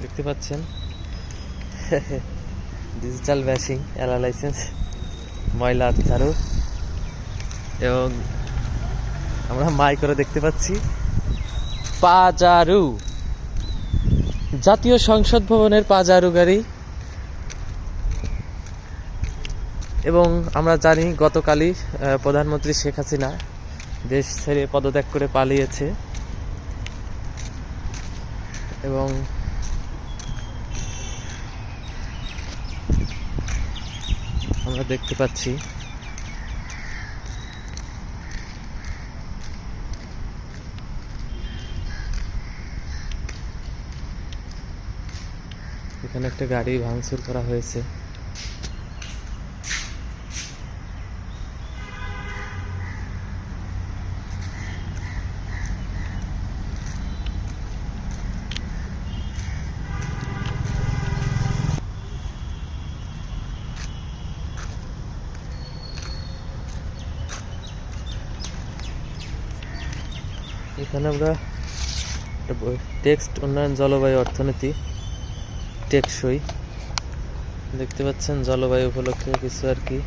দেখতে পাচ্ছেন? Digital bashing এলা লাইসেন্স ময়লা ঝাড়ু এবং আমরা মাই করে দেখতে পাচ্ছি পাজারু। জাতীয় সংসদ ভবনের পাজারু গাড়ি। এবং আমরা জানি গতকালই প্রধানমন্ত্রী শেখ হাসিনা দেশ ছেড়ে পদত্যাগ করে পালিয়েছে। এবং আমরা দেখতে পাচ্ছি। এখানে একটা গাড়ি ভাঙচুর করা হয়েছে। এখানে আমরা টেক্সট উন্নয়ন জলবায়ু অর্থনীতি, টেকসই। দেখতে পাচ্ছেন জলবায়ু উপলক্ষে কিছু আর কি।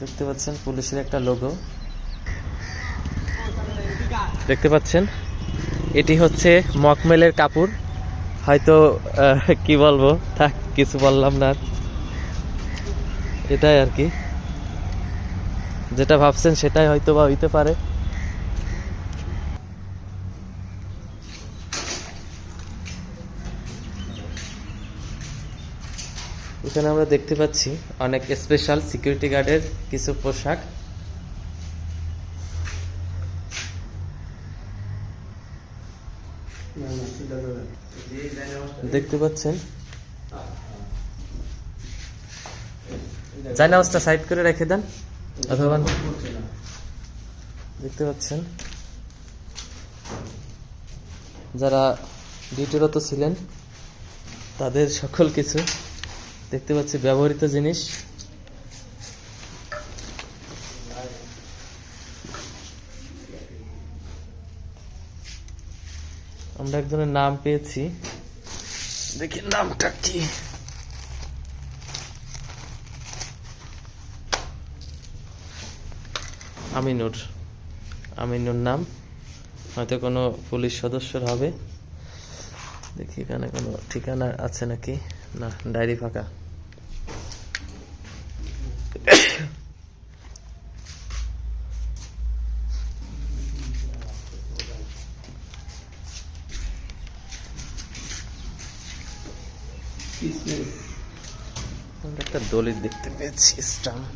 দেখতে পাচ্ছেন পুলিশের একটা লোগো দেখতে পাচ্ছেন? এটি হচ্ছে মকমেলের কাপড়। হয়তো কি বলব? থাক, কিছু বললাম না এটাই আর কি। যেটা ভাবছেন সেটাই হয়তো বা হইতে পারে। এখানে আমরা দেখতে পাচ্ছি অনেক স্পেশাল সিকিউরিটি গার্ডের কিছু পোশাক। দেখতে পাচ্ছেন? জায়নামাজটা সাইড করে রেখে দেন, অথবা দেখতে পাচ্ছেন? যারা ডিউটিরত ছিলেন, তাদের সকল কিছু দেখতে পাচ্ছি, ব্যবহৃত জিনিস। আমরা একজনের নাম পেয়েছি। দেখি নামটা কি। আমিনুর। আমিনুর নাম। হয়তো কোনো পুলিশ সদস্যর হবে। দেখি এখানে কোনো ঠিকানা আছে নাকি? না, ডায়েরি ফাঁকা। আমরা একটা দলিল দেখতে পেয়েছি স্টাম্প।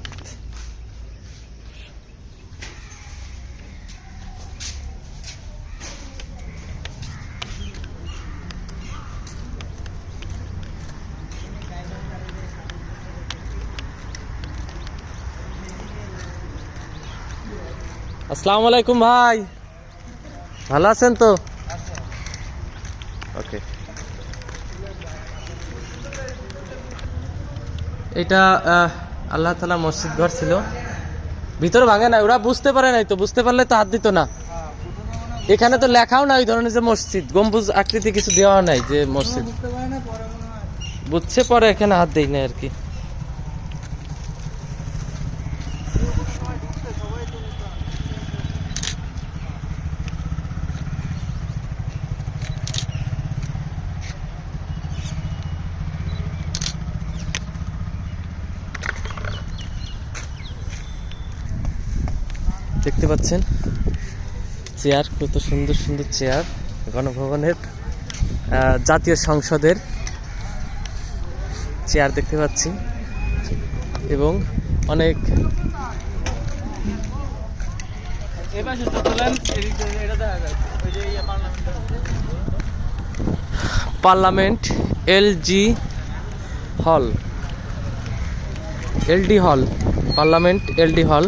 আসসালামু আলাইকুম ভাই। ভালো আছেন তো? ওকে এটা আল্লাহ তালা মসজিদ ঘর ছিল। ভিতরে ভাঙে না ওরা বুঝতে পারে নাই তো, বুঝতে পারলে তো হাত দিত না। এখানে তো লেখাও না ওই ধরনের যে মসজিদ, গম্বুজ আকৃতি কিছু দেওয়া নাই যে মসজিদ। বুঝছে পরে এখানে হাত দেয় না আর কি দেখতে পাচ্ছেন। চেয়ার, কত সুন্দর সুন্দর চেয়ার। গণভবনের জাতীয় সংসদের চেয়ার দেখতে পাচ্ছি। এবং অনেক parliament L G. L D, parliament L D.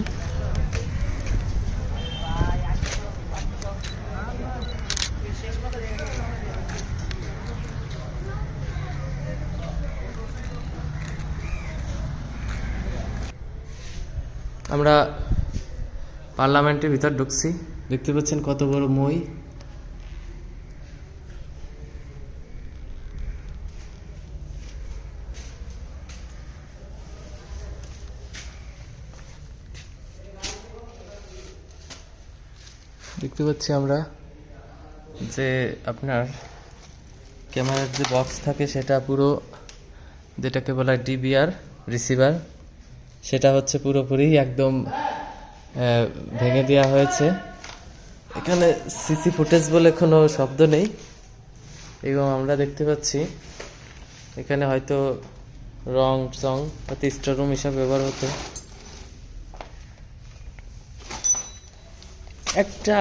আমরা পার্লামেন্টের ভিতর ঢুকছি। দেখতে পাচ্ছেন কত বড় মই। দেখতে পাচ্ছি আমরা যে আপনার ক্যামেরার যে বক্স থাকে সেটা পুরো যেটাকে বলা ডিবিআর রিসিভার সেটা হচ্ছে পুরোপুরি একদম ভেঙে দেওয়া হয়েছে। এখানে সিসি ফুটেজ বলে কোনো শব্দ নেই, এবং আমরা দেখতে পাচ্ছি এখানে হয়তো রং, চং হয়তো স্টোর রুম হিসাবে ব্যবহার হতো। একটা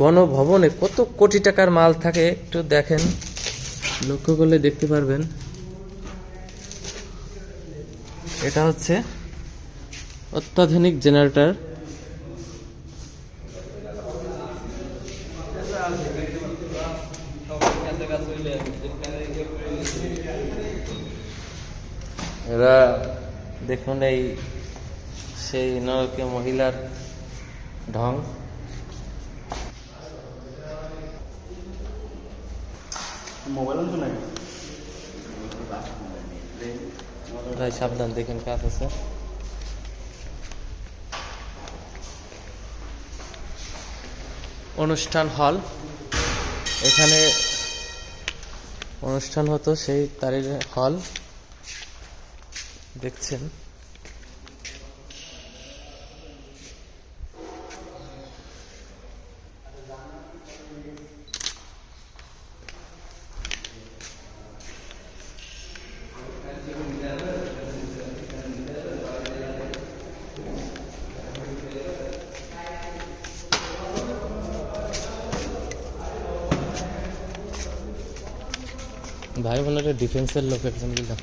গণভবনে কত কোটি টাকার মাল থাকে একটু দেখেন, লক্ষ্য করলে দেখতে পারবেন। এটা হচ্ছে অত্যাধুনিক জেনারেটর। এরা দেখুন এই সেই নরকীয় মহিলার ঢং। মোবাইল তো নাই ভাই সাবধান দেখেন কাজ আছে। অনুষ্ঠান হল। এখানে অনুষ্ঠান হতো সেই তারির হল। দেখছেন। ভাই বোনের ডিফেন্সের লোক একজন দিলাম